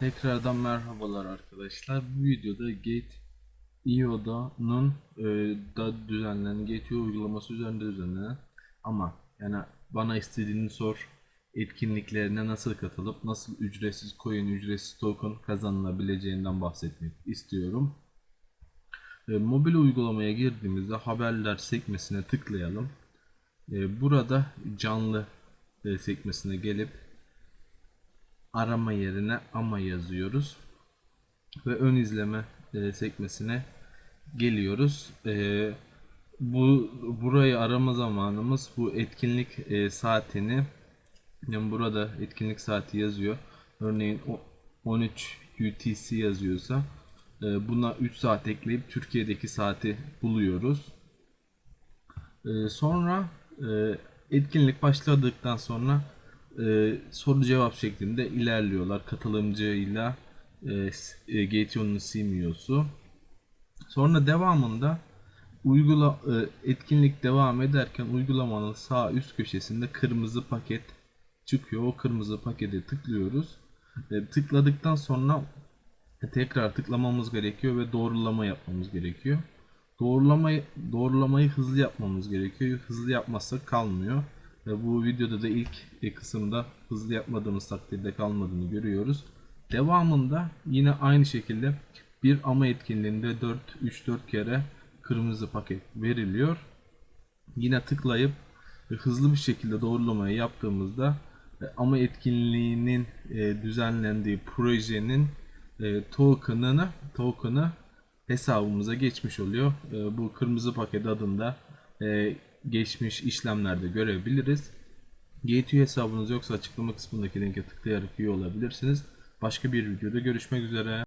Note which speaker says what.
Speaker 1: Tekrardan merhabalar arkadaşlar. Bu videoda Gate IO'danın e, da düzenlenen Gate IO uygulaması üzerinde düzenlenen ama yani bana istediğini sor etkinliklerine nasıl katılıp nasıl ücretsiz coin, ücretsiz token kazanılabileceğinden bahsetmek istiyorum. E, mobil uygulamaya girdiğimizde haberler sekmesine tıklayalım. E, burada canlı e, sekmesine gelip arama yerine ama yazıyoruz ve ön izleme e, sekmesine geliyoruz. E, bu burayı arama zamanımız bu etkinlik e, saatini yani burada etkinlik saati yazıyor. Örneğin o 13 UTC yazıyorsa buna 3 saat ekleyip Türkiye'deki saati buluyoruz. Sonra etkinlik başladıktan sonra e, soru cevap şeklinde ilerliyorlar katılımcıyla e, e, CMO'su. Sonra devamında uygula e, etkinlik devam ederken uygulamanın sağ üst köşesinde kırmızı paket çıkıyor. O kırmızı pakete tıklıyoruz. E, tıkladıktan sonra tekrar tıklamamız gerekiyor ve doğrulama yapmamız gerekiyor. Doğrulamayı doğrulamayı hızlı yapmamız gerekiyor. Hızlı yapmazsak kalmıyor. Bu videoda da ilk e, kısımda hızlı yapmadığımız takdirde kalmadığını görüyoruz. Devamında yine aynı şekilde bir ama etkinliğinde 4 3 4 kere kırmızı paket veriliyor. Yine tıklayıp e, hızlı bir şekilde doğrulamayı yaptığımızda e, ama etkinliğinin düzenlendiği projenin token'ını token'ı hesabımıza geçmiş oluyor. Bu kırmızı paket adında geçmiş işlemlerde görebiliriz. GTU hesabınız yoksa açıklama kısmındaki linke tıklayarak üye olabilirsiniz. Başka bir videoda görüşmek üzere.